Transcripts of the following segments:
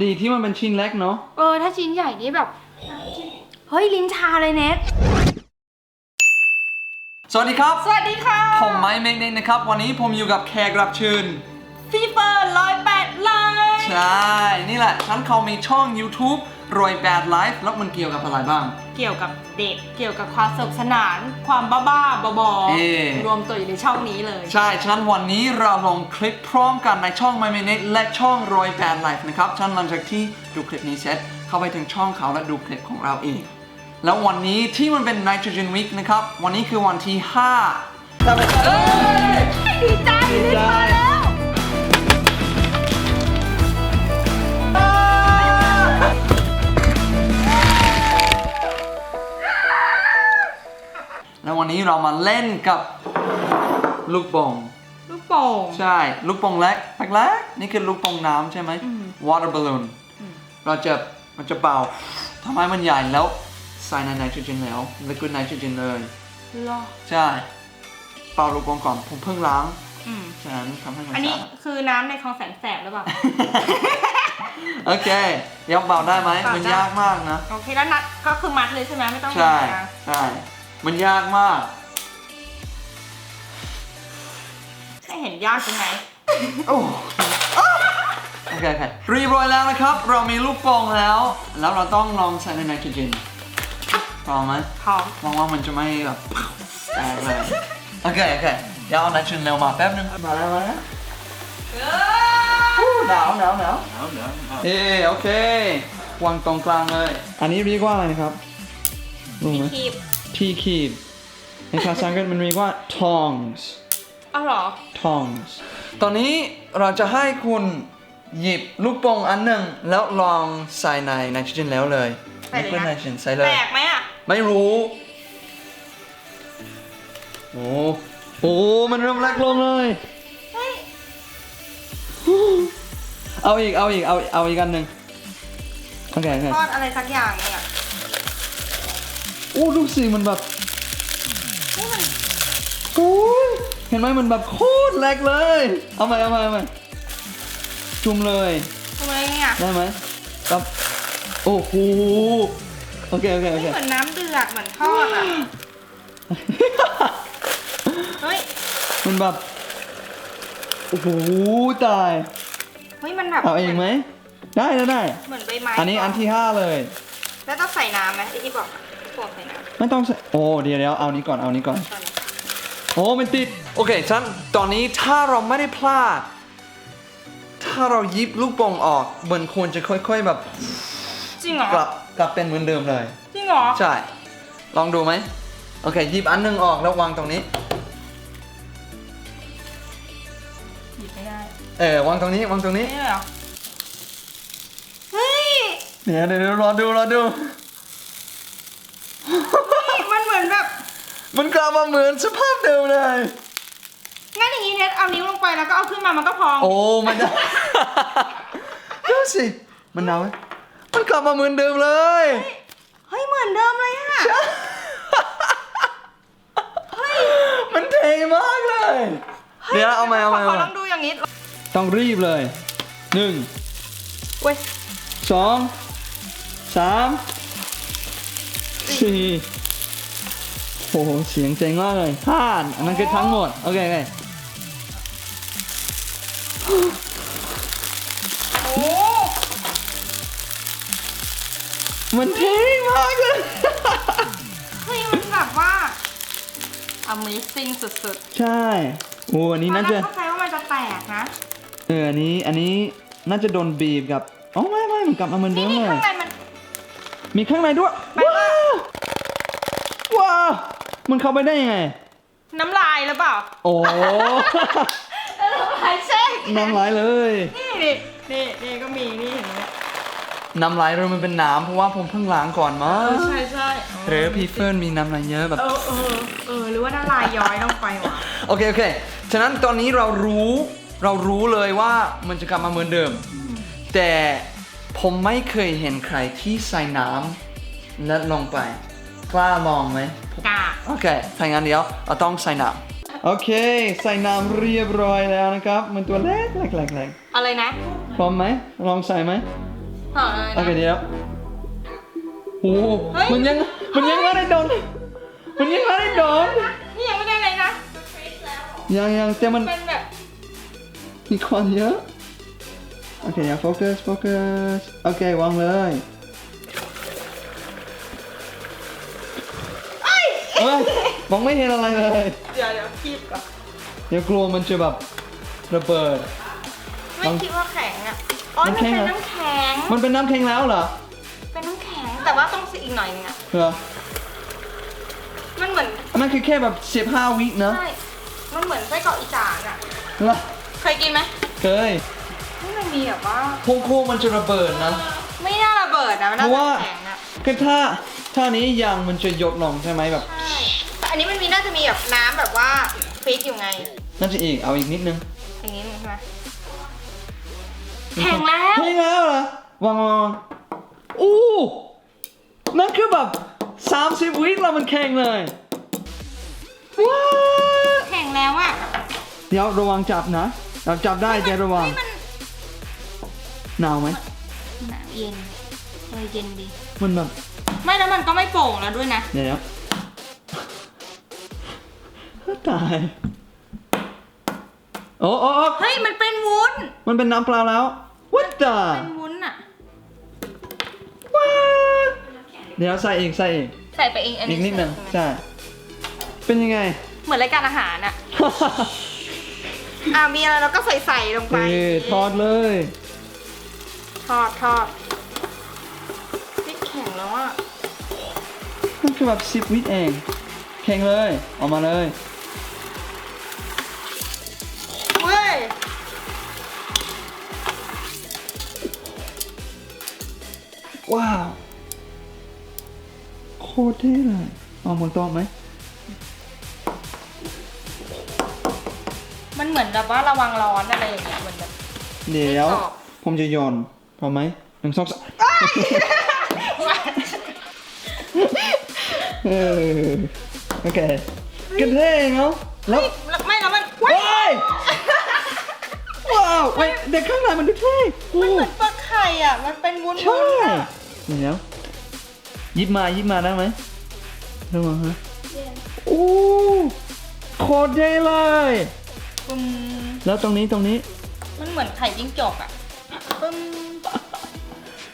ดีที่มันเป็นชิ้นเล็กเนาะเออ ถ้าชิ้นใหญ่นี่แบบ เฮ้ย ลิ้นชาเลยเน็ตสวัสดีครับ สวัสดีค่ะผมไม้เมกเนนะครับ วันนี้ผมอยู่กับแขกรับเชิญฟีเฟอร์ร้อยแปดไลน์ใช่ นี่แหละฉันเขามีช่อง YouTube รอยแปดไลฟ์แล้วมันเกี่ยวกับอะไรบ้าง เกี่ยวกับเด็ก เกี่ยวกับความสนุกสนาน ความบ้าๆบอเอ๊ะ ๆรวมตัวอยู่ในช่องนี้เลย ใช่ ฉะนั้นวันนี้เราลงคลิปพร้อมกันในช่อง My Minute และช่องรอยแปดไลฟ์นะครับฉันหลังจากที่ดูคลิปนี้เสร็จเข้าไปถึงช่องเขาและดูคลิปของเราเองแล้ววันนี้ที่มันเป็น Nitrogen Week นะครับ วันนี้คือวันที่5แต่เป็นเอ้ยดีใจลิ้นมาแล้ว นนี้เรามาเล่นกับลูกโป่งลูกโป่ง ใช่ ลูกโป่งเล็กเล็กๆนี่คือลูกโป่งน้ำใช่ไหม อืม water balloon อืมเราจะมันจะเป่าทำให้มันใหญ่แล้วใส่ในไนโตรเจนแล้ว liquid nitrogen เลย เหรอใช่ เป่าลูกโป่งก่อนผมเพิ่งล้างอืมฉะนั้นทำให้มันอันนี้สะอาด คือน้ำในคลองแสนแสบหรือเปล่า โอเคยกเป่าได้ไหมเป่าได้ มันยากมากนะ โอเคแล้วนัดก็คือมัดเลยใช่ไหมไม่ต้องใช่นะใช่ มันยากมากให้เห็นยากตรงไหนโอ้โอเคโอเคเรียบร้อยแล้วนะครับ เรามีลูกโป่งแล้ว แล้วเราต้องลองใส่ในไนโตรเจนพร้อมไหมพร้อมหวังว่ามันจะไม่แบบแตกเลยโอเคโอเคเดี๋ยวเอาไนโตรเจนเร็วมาแป๊บนึงมาแล้วมาแล้วหนาวหนาวหนาวหนาวหนาวเออโอเควางตรงกลางเลย อันนี้เรียกว่าอะไรนะครับรู้ไหม คีบ ที่คีบในภาษาอังกฤษมันเรียกว่า tongs เอาเหรอ tongs ตอนนี้เราจะให้คุณหยิบลูกโป่งอันหนึ่งแล้วลองใส่ในไนโตรเจนแล้วเลยใส่เลยนะ liquid nitrogen ใส่เลยแตกไหมอะ ไม่รู้ โอ้โหมันเริ่มเล็กลงเลย เฮ้ย เอาอีก เอาอีก เอา เอาอีกอันหนึ่งโอเคโอเคทอดอะไรสักอย่างเนี่ย โอ้ดูสิมันแบบนี่มันโอ้ยเห็นไหมมันแบบโคตรเล็กเลย เอาใหม่เอาใหม่เอาใหม่จุ่มเลยทำไมเนี่ยได้ไหมครับโอ้โหโอเคโอเคโอไม่เคเหมือนน้ำเดือดเหมือนทอดอะเฮ้ยมันแบบโอ้โหตายเฮ้ยมันแบบเอาเองไหมได้ได้ได้เหมือนใบไม้อันนี้อันที่ห้าเลย แล้วต้องใส่น้ำไหมไอ้ที่บอก พวกใส่น้ไม่ต้องใส่โอ้เดี๋ยวเดี๋ยวเอานี้ก่อนเอานี้ก่อนำตอนนี้โอ้มันติด โอเคฉันตอนนี้ถ้าเราไม่ได้พลาด ถ้าเรายิบลูกโป่งออกมันควรจะค่อยๆแบบจริงเหรอกลับกลับเป็นเหมือนเดิมเลย จริงเหรอ ใช่ ลองดูไหมโอเคหยิบอันหนึงออกแล้ววางตรงนี้ หยิบไม่ได้เออวางตรงนี้วางตรงนี้ไม่ได้เหรอ เฮ้ย เดี๋ยวเดี๋ยวเดี๋ยวรอดูรอดู เฮ้ยมันเหมือนแบบ มันกลับมาเหมือนสภาพเดิมเลย งั้นอย่างนี้เน็ตเอานิ้วลงไปแล้วก็เอาขึ้นมามันก็พอง โอ้ มันได้ ดูสิ มันหนาวไหมมันกลับมาเหมือนเดิมเลย เฮ้ยเหมือนเดิมเลยอะมันเท่มากเลย เดี๋ยวเอามาเอามาขเอาอลมาองดูอย่างนี้ ต้องรีบเลยหนึ่งเว้ยสองสาม สี่โอ้โห เสียงเจ๋งมากเลยห้าอันนั้นคือทั้งหมด โอเคโอเคโอ้มันเท่มากเลย เฮ้ยมันแบบว่า Amazing สุดใช่โอ้อันๆนี้ตอนน่าแรจะกเข้าใจว่ามันจะแตกนะ เออ อันนี้ อันนี้น่าจะโดนบีบกับ อ๋อ ไม่ไม่มันกลับมาเหมือนเดินี่มนี่เลข้ายงในมันมีข้างในด้วยไปว้าว่าวว้าว มันเข้าไปได้ยังไง น้ำลายหรือเปล่า โอ้ น้ำลายเช่น้ำลายเลย นี่นี่นี่นี่ก็มีนี่เห็นไหมน้ำลายเลยมันเป็นน้ำเพราะว่าผมเพิ่งล้างก่อนมาเออใช่ใช่หรือพี่เฟิร์นมีน้ำลายเยอะแบบ เออเออเออหรือว่าน้ำลายย้อยลงไปวะโอเค โอเค ฉะนั้นตอนนี้เรารู้เรารู้เลยว่ามันจะกลับมาเหมือนเดิม แต่ผมไม่เคยเห็นใครที่ใส่น้ำและลงไป กล้าลองไหมกาโอเคถ้างั้นเดี๋ยวเราต้องใส่น้ำโอเค ใส่น้ำเรียบร้อยแล้วนะครับมันตัวเล็กเล็กเล็กเล็กอะไรนะพร้อมไหมลองใส่ไหมต่อเลยโอเคนะเดี๋ยวโอ้โหเฮ้ยมันยังมันยังไม่ได้โดนมันยังไม่ได้โดนนี่ยังไม่ได้เลยนะยังยังแต่มันเป็นแบบมีควันเยอะโอเคอย่าโฟกัสโฟกัสโอเควางเลย เอ้ยมองไม่เห็นอะไรเลย เดี๋ยวเดี๋ยวคีบก่อนเดี๋ยวกลัวมันจะแบบระเบิด ไม่คิดว่าแข็งอะอ๋อมัมันนแข็เป็งนเหรอน้ำแข็ง มันเป็นน้ำแข็งแล้วเหรอ เป็นน้ำแข็ง แต่ว่าต้องอีกหน่อยนึงอะ เหรอ มันเหมือน มันคือแค่แบบ15วินะ ใช่ มันเหมือนไส้กรอกอีสานอะ เหรอ เคยกินไหมเคยนี่มันมีแบบว่าพวกคู่มันจะระเบิดนะ ไม่น่าระเบิดนะมันน่าเพราะว่าจะแข็งอะคือถ้าถ้านี้ยางมันจะหยดลงใช่ไหมแบบใช่แต่ อันนี้มันมีน่าจะมีแบบน้ำแบบว่าฟิตอยู่ไงน่าจะอีก เอาอีกนิดนึงอย่างนี้ใช่ไหมแข็งแล้วแข็งแล้วเหรอวางวางวางอู้นั่นคือแบบ30วิแล้วมันแข็งเลยว้าวแข็งแล้วอะ เดี๋ยวระวังจับนะเราจับได้แต่ระวังเฮ้ยมันหนาวไหมหนาวเย็นเออเย็นดี มันแบบ ไม่แล้วมันก็ไม่โป่งแล้วด้วยนะ เดี๋ยว ตาย โอ้โอ้โอ้เฮ้ย มันเป็นวุ้น มันเป็นน้ำเปล่าแล้ว what the เป็นวุ้นอะ what เดี๋ยวใส่อีกใส่อีกใส่ไปเองอันอีนี้กนิดหนึ่งใช่ใช่เป็นยังไง เหมือนรายการอาหารอะอ่ามีอะไรเราก็ใส่ใส่ลงไปเออทอดเลย ทอดทอดนี่แข็งแล้วอะมันคือแบบสิบวิเอง แข็งเลย ออกมาเลย ว้าว โคตรเท่เลยเอาหมดโต๊ะไหม มันเหมือนแบบว่าระวังร้อนอะไรอย่างเงี้ยเหมือนแบบ เดี๋ยว ไม่ตอบ ผมจะโยนพอไหมหนึ่งสองสามเออโอเคกันเท่เนาะแล้วแล้วไม่แล้วมันว้าย ว้าวเว้ยเด็กข้างในมันดูเท่โอ้ มันเหมือนปลาไข่อะ มันเป็นวุ้นๆใช่อะ เดี๋ยวหยิบมาหยิบมาได้ไหมระวังฮะโอ้โคตรเท่เลยปึ้มแล้วตรงนี้ตรงนี้ มันเหมือนไข่จิ้งจกอะปึ้ม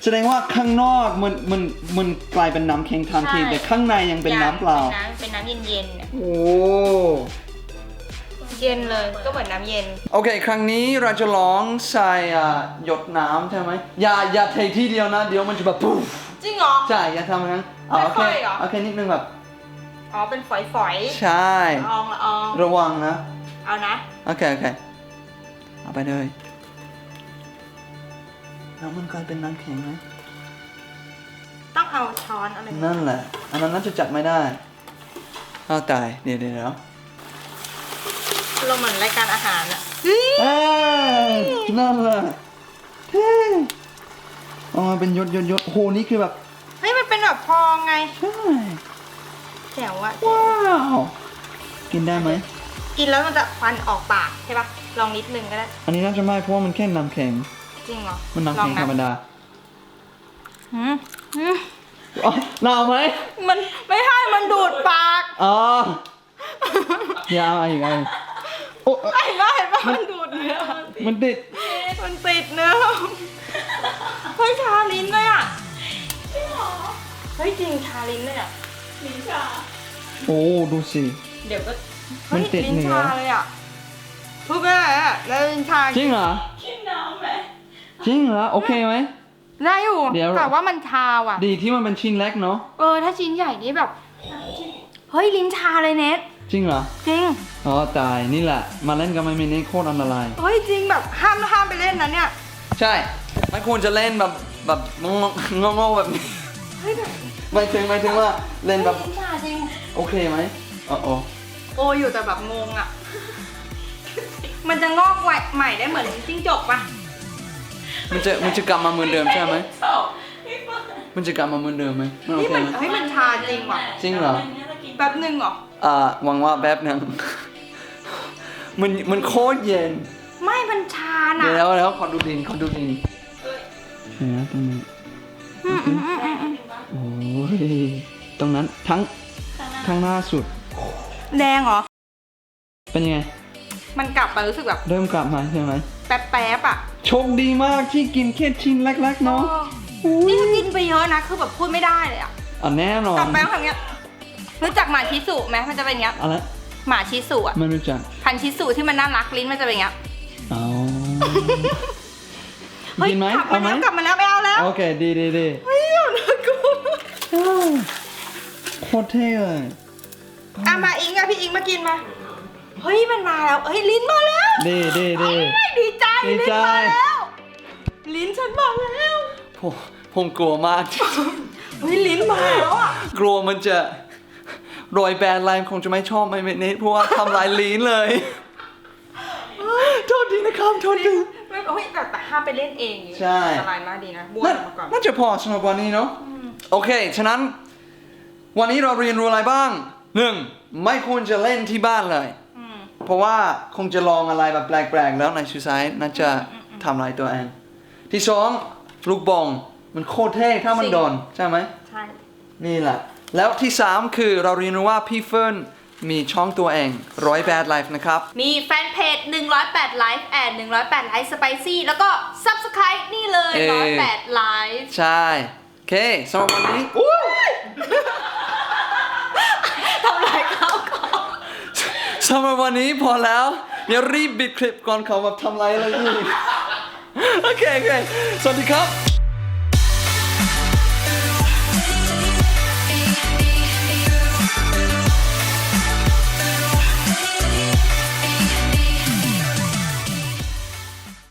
แสดงว่าข้างนอกมันมันมันกลายเป็นน้ำแข็งทันทีใช่แต่ข้างในยังเป็นน้ำเปล่า เป็นน้ำเป็นน้ำเย็นๆเนี่ยโอ้ เย็นเลยก็เหมือนน้ำเย็น โอเค ครั้งนี้เราจะลองใส่อะหยดน้ำใช่ไหมอย่าอย่าเทที่เดียวนะ เดี๋ยวมันจะแบบปุ๊บจริงเหรอ ใช่อย่าทำอย่างนั้นเอาโอเคค่อยๆเหรอ โอเคนิดนึงแบบ อ๋อเป็นฝอยใช่ๆละอองละออง ระวังนะ เอานะ โอเค โอเค เอาไปเลยแล้วมันกลายเป็นน้ำแข็งไหมต้องเอาช้อนอะไรนั่นแหละ อันนั้นน่าจะจัดไม่ได้เอาตาย เดี๋ยวเดี๋ยวเดี๋ยว ลงเหมือนรายการอาหารอะเอ้ยนั่นแหละเท่ออกมาเป็นยศยศยศโหนี่คือแบบเฮ้ยมันเป็นแบบพองไงใช่แจ๋วอะว้าวกินได้ไหมกินแล้วมันจะควันออกปากใช่ปะลองนิดนึงก็ได้ อันนี้น่าจะไม่เพราะว่ามันแค่น้ำแข็งจริงเหรอมันน้ำแข็งลธอรรมนะดาหืมหืมอ๋อหนาวไหมมันไม่ให้มันดูดปากอ๋ออย่าเอาอีกเอาอีกโอ้ ไม่ไม่ไม่มันดูดเนื้อมันติดมันติดเนื้อเฮ้ยชาลิ้นเลยอะเฮ้ยจริงชาลิ้นเลยอะโอ้ดูสิเดี๋ยวก็มันติดฮ้ยลิ้เนื้อชาเลยอะพูดไม่ได้อะแล้วลิ้นชาจริงเหรอจริงเหรอโอเคไหมได้อยู่เดี๋ยวแต่ว่ามันชาว่ะ ดีที่มันเป็นชิ้นเล็กเนาะเออถ้าชิ้นใหญ่นี่แบบเฮ้ยลิ้นชาเลยเน็ต จริงเหรอ จริง อ๋อตายนี่แหละ มาเล่นกับไมเมนี่โคตรอันตราย เฮ้ยจริงแบบห้ามห้ามไปเล่นนะเนี่ย ใช่ ไม่ควรจะเล่นแบบแบบงงงงๆแบบนี้เฮ้ยแบบไม่ถึงไม่ถึงว่าเล่นแบบลิ้นชาจริง โอเคไหมอ๋ออ๋อโออยู่แต่แบบงงอะ มันจะงอกไวใหม่ได้เหมือนจิ้งจกปะมันจะมันจะกลับมาเหมือนเดิมใช่ไหมมันจะกลับมาเหมือนเดิมไหมมันโอนี่เคมันไหมเฮ้ยมันชาจริงว่ะ จริงเหรอ แป๊บหนึ่งเหรอ อ่าหวังว่าแป๊บหนึง มันมันโคตรเย็น ไม่มันชาน่ะเดี๋ยวแล้วขอดูดินขอดูดินเห็นไหมตรงนี้โอ้ยตรงนั้นทั้งข้างหน้าสุด แดงเหรอ เป็นยังไง มันกลับมารู้สึกแบบเริ่มกลับมาใช่ไหมแป๊บๆอะโชคดีมากที่กินแค่ชิ้นเล็กๆเนาะนี่ถ้ากินไปเยอะนะ คือแบบพูดไม่ได้เลยอะ อะแน่นอกลันบไปต้องทำเงี้ย รู้จักหมาชิสุไหมมันจะเป็นเงี้ยอะไรหมาชิสุอะไม่รู้จักพันธุ์ชิสุที่มันน่ารักลิ้นมันจะเป็นเงี้ยเอาเฮ้ยกินไหมกลับเอามาไหมแล้วกลับมาแล้วไม่เอาแล้วโอเคดีดีดีเฮ้ยน่ากลัวโคตรเท่เลยอะมาอิงอะพี่อิงมากินมาเฮ้ยมันมาแล้วเฮ้ยลิ้นมาแล้วดีดีดี เฮ้ยดีใจดีลิ้นใจ มาแล้วลิ้นฉันมาแล้วผมผมกลัวมาก เฮ้ยลิ้นมาแล้วอะ กลัวมันจะ รอยแบนไลน์คงจะไม่ชอบไม่เน้เพราะว่าทำลายลิ้นเลย โทษทีนะครับโทษที ไม่เฮ้ยแต่แต่ห้ามไปเล่นเองอย่างงี้ใช่ อันตรายมากดีนะบ้วนน่าออกมาก่อน น่าจะพอสำหรับวันนี้เนาะโอเค ฉะนั้น วันนี้เราเรียนรู้อะไรบ้างหนึ่งไม่ควรจะเล่นที่บ้านเลย อืม เพราะว่าคงจะลองอะไรแบบแปลกๆ แล้วในชูไซด์น่าจะทำลายตัวเองที่สองลูกบองมันโคตรเท่ถ้ามันโดนใช่ไหม ใช่ นี่แหละ แล้วที่สามคือเราเรียนรู้ว่าพี่เฟิร์นมีช่องตัวเองร้อยแบดไลฟ์นะครับ มีแฟนเพจ108ไลฟ์แอด108ไลฟ์สไปซี่แล้วก็ Subscribe นี่เลยเอ่อ108ไลฟ์ใช่ โอเคสำหรับวันนี้ทำลายเขาก่อนสำหรับวันนี้พอแล้วเดี๋ยวรีบบิดคลิปก่อนเขาแบบทำไรอะไรอีกโอเคโอเค สวัสดีครับ